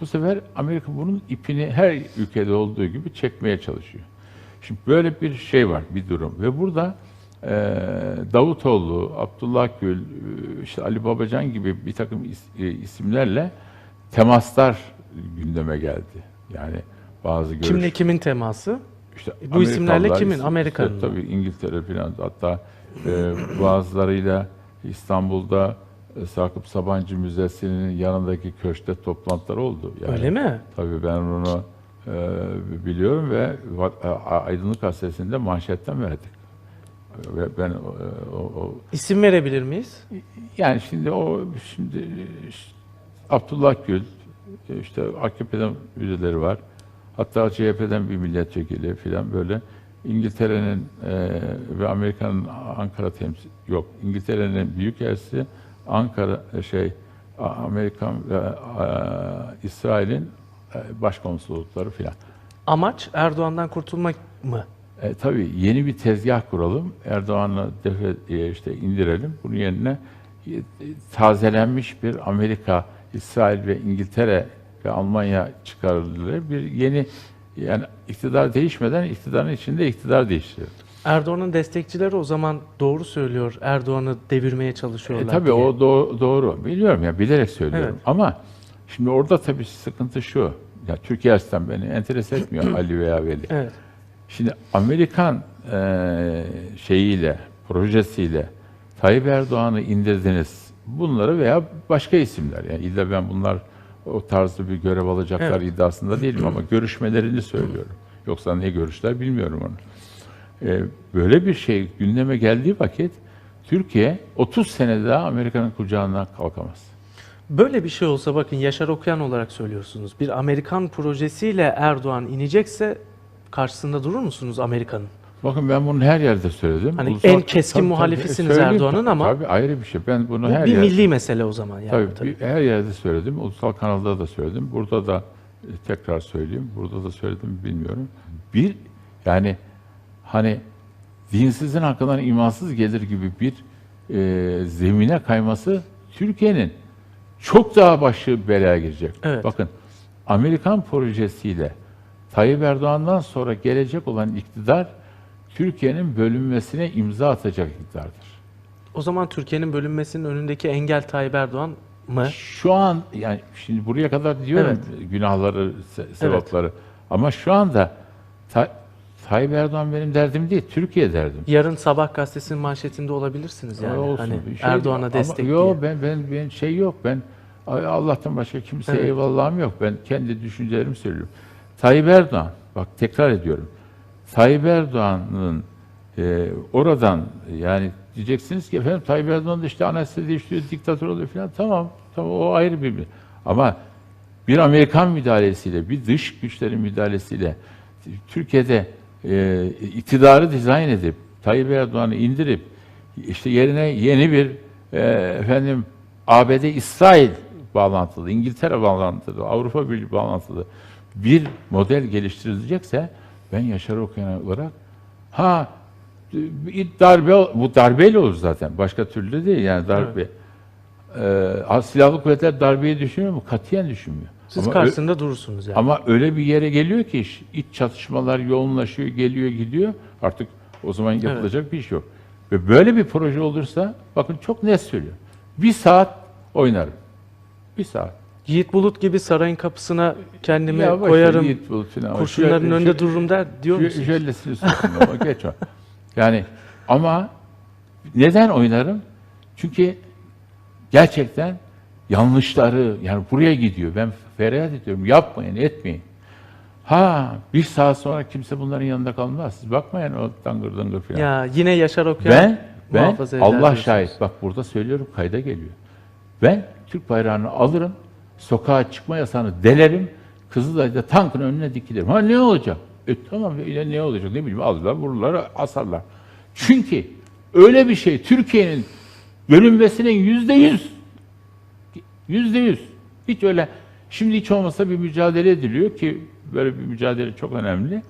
Bu sefer Amerika bunun ipini her ülkede olduğu gibi çekmeye çalışıyor. Şimdi böyle bir şey var, bir durum. Ve burada e, Davutoğlu, Abdullah Gül, e, işte Ali Babacan gibi bir takım is- e, isimlerle temaslar gündeme geldi. Yani bazı görüş... Kimle kimin teması? İşte Bu isimlerle kimin? Amerika'nın işte tabii İngiltere falan hatta e, bazılarıyla İstanbul'da Sakıp Sabancı Müzesi'nin yanındaki köşkte toplantılar oldu. Yani, Öyle mi? Tabii ben onu e, biliyorum ve A- Aydınlık Gazetesi'nde manşetten verdik. Ve ben o, o, o- İsim verebilir miyiz? yani şimdi o şimdi işte Abdullah Gül e, işte AKP'den üyeleri var. Hatta CHP'den bir milletvekili falan böyle İngiltere'nin e, ve Amerika'nın Ankara temsil yok. İngiltere'nin büyükelçisi Ankara e, şey Amerikan ve e, İsrail'in e, başkonsoloslukları falan. Amaç Erdoğan'dan kurtulmak mı? E, tabii yeni bir tezgah kuralım. Erdoğan'ı defe, e, işte indirelim. Bunun yerine e, tazelenmiş bir Amerika, İsrail ve İngiltere ve Almanya çıkarılır. Bir yeni yani iktidar değişmeden iktidarın içinde iktidar değiştiriyor. Erdoğan'ın destekçileri o zaman doğru söylüyor. Erdoğan'ı devirmeye E, çalışıyorlar tabii diye. o do- doğru. Biliyorum ya bilerek söylüyorum. Evet. Ama şimdi orada tabii sıkıntı şu. Ya Türkiye açısından beni enteres etmiyor Ali veya Veli. Evet. Şimdi Amerikan eee, şeyiyle, projesiyle Tayyip Erdoğan'ı indirdiniz. Bunları veya başka isimler. Yani illa ben bunlar o tarzda bir görev alacaklar Evet. iddiasında değilim ama görüşmelerini söylüyorum. Yoksa ne görüşler bilmiyorum onu. Eee, böyle bir şey gündeme geldiği vakit Türkiye 30 sene daha Amerika'nın kucağından kalkamaz. Böyle bir şey olsa bakın Yaşar Okuyan olarak söylüyorsunuz. Bir Amerikan projesiyle Erdoğan inecekse karşısında durur musunuz Amerika'nın? Bakın ben bunu her yerde söyledim. Hani Ulusal- en keskin Tabii, muhalifisiniz. Erdoğan'ın ama- Tabii ayrı bir şey. Ben bunu Bu her bir yerde... milli mesele o zaman yani. Tabii, tabii. bir- her yerde söyledim. Ulusal kanalda da söyledim. Burada da e, tekrar söyleyeyim. Burada da söyledim bilmiyorum. Bir yani hani dinsizin hakkından imansız gelir gibi bir e, zemine kayması Türkiye'nin çok daha başı belaya girecek. Evet. Bakın Amerikan projesiyle Tayyip Erdoğan'dan sonra gelecek olan iktidar Türkiye'nin bölünmesine imza atacak iktidardır. O zaman Türkiye'nin bölünmesinin önündeki engel Tayyip Erdoğan mı? Şu an yani şimdi buraya kadar diyorum günahları, se- sevapları. Ama şu anda Ta- Tayyip Erdoğan benim derdim değil, Türkiye derdim. Yarın Sabah gazetesinin manşetinde olabilirsiniz yani. Olsun, hani şey Erdoğan'a destek Ama Yok ben, ben, ben şey yok. Ben Allah'tan başka kimseye Evet. eyvallahım yok. Ben kendi düşüncelerimi söylüyorum. Tayyip Erdoğan, bak tekrar ediyorum. Tayyip Erdoğan'ın e, oradan yani diyeceksiniz ki efendim Tayyip Erdoğan da işte anayasa değiştiriyor, diktatör oluyor falan. Tamam, tamam o ayrı bir Ama bir Amerikan müdahalesiyle, bir dış güçlerin müdahalesiyle Türkiye'de e, iktidarı dizayn edip Tayyip Erdoğan'ı indirip işte yerine yeni bir e, efendim ABD İsrail bağlantılı, İngiltere bağlantılı, Avrupa Birliği bağlantılı bir model geliştirilecekse ben Yaşar Okuyan olarak ha darbe bu darbeyle olur zaten. Başka türlü değil yani darbe. Ee, silahlı kuvvetler darbeyi düşünüyor mu? Katiyen düşünmüyor. Siz Ama ö- karşısında durursunuz yani. ama öyle bir yere geliyor ki iş, iç çatışmalar yoğunlaşıyor, geliyor, gidiyor. Artık o zaman yapılacak bir iş yok. Ve böyle bir proje olursa bakın çok net söylüyor. Bir saat oynarım. Bir saat. Yiğit Bulut gibi sarayın kapısına kendimi Ya koyarım, Yiğit Bulut falan. kurşunların Şöyle- önünde şöyle- dururum der diyor musunuz? Söyleyeyim ama geç o. Yani ama neden oynarım? Çünkü gerçekten yanlışları yani buraya gidiyor. Ben feryat ediyorum. Yapmayın, etmeyin. Ha bir saat sonra kimse bunların yanında kalmaz. Siz bakmayın o dangır dangır falan. Ya yine Yaşar Okuyan ben ben Allah şahit bak burada söylüyorum kayda geliyor. Ben Türk bayrağını alırım. Sokağa çıkma yasağını delerim. Kızılay'da tankın önüne dikilirim. Ha ne olacak? E tamam ya ne olacak ne bileyim alırlar vururlar asarlar. Çünkü öyle bir şey Türkiye'nin bölünmesinin yüzde yüz yüzde yüz hiç öyle şimdi hiç olmasa bir mücadele ediliyor ki böyle bir mücadele çok önemli.